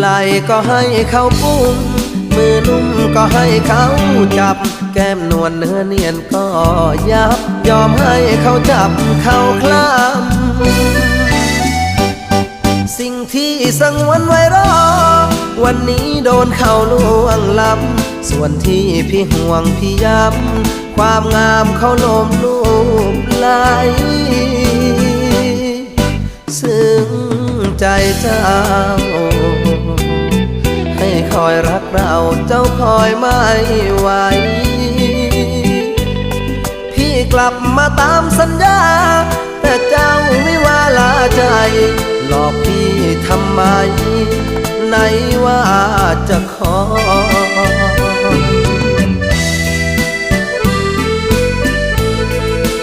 ไหลก็ให้เขาปุ้มมือนุ่มก็ให้เขาจับ แก้มนวลเนื้อเนียนก็ยับ ยอมให้เขาจับเขาคลำสิ่งที่สังวันไว้รอ วันนี้โดนเขาล่วงล้ำส่วนที่พี่ห่วงพี่ย้ำความงามเขาลมลูบไหลซึ้งใจเจ้า อยรักเราเจ้าคอยไม่ไหว พี่กลับมาตามสัญญา แต่เจ้าไม่ว่าลาใจ หลอกพี่ทำไม ไหนว่าจะคอย